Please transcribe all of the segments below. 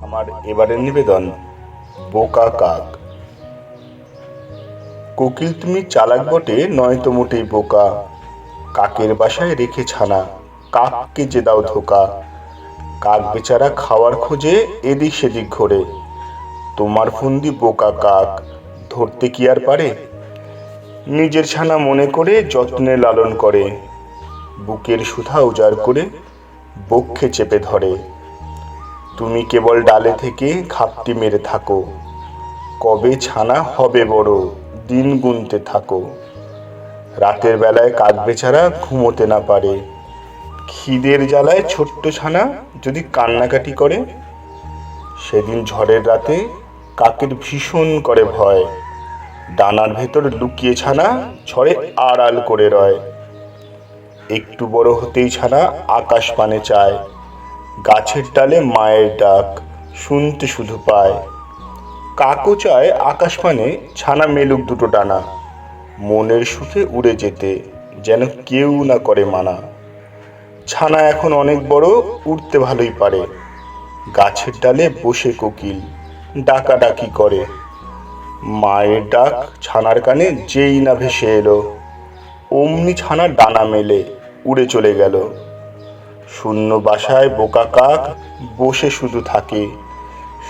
আমার এবারের নিবেদন, বোকা কাক। কোকিল, তুমি চালাক বটে, নয়তো মোটেই বোকা। কাকের বাসায় রেখে ছানা, কাককে যে দাও ধোকা। কাক বেচারা খাওয়ার খোঁজে এদিক সেদিক ঘোরে। তোমার ফন্দি বোকা কাক, ধরতে কি আর পারে? নিজের ছানা মনে করে যত্নে লালন করে, বুকের সুধা উজাড় করে, বক্ষে চেপে ধরে। তুমি কেবল ডালে থেকে খাপটি মেরে থাকো। কবে ছানা হবে বড়, দিন গুনতে থাকো। রাতের বেলায় কাক বেচারা ঘুমোতে না পারে। খিদের জ্বালায় ছোট্ট ছানা যদি কান্নাকাটি করে, সেদিন ঝড়ের রাতে কাকের ভীষণ করে ভয়। ডানার ভেতর লুকিয়ে ছানা ঝড়ে আড়াল করে রয়। একটু বড় হতেই ছানা আকাশ পানে চায়। গাছের ডালে মায়ের ডাক শুনতে শুধু পায়। কাকও চায় আকাশ পানে ছানা মেলুক দুটো ডানা। মনের সুখে উড়ে যেতে যেন কেউ না করে মানা। ছানা এখন অনেক বড় উঠতে ভালোই পারে। গাছের ডালে বসে কোকিল, ডাকাডাকি করে। মায়ের ডাক ছানার কানে যেই না ভেসে এলো, অমনি ছানা ডানা মেলে, উড়ে চলে গেল। শূন্য বাসায় বোকা কাক বসে শুধু থাকে।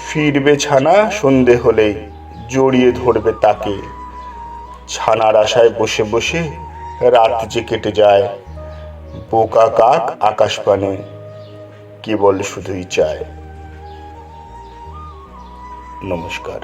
ফিরবে ছানা সন্ধে হলেই জড়িয়ে ধরবে তাকে। ছানার আশায় বসে বসে রাত যে কেটে যায়। বোকা কাক আকাশ পানে কেবল শুধুই চায়। নমস্কার।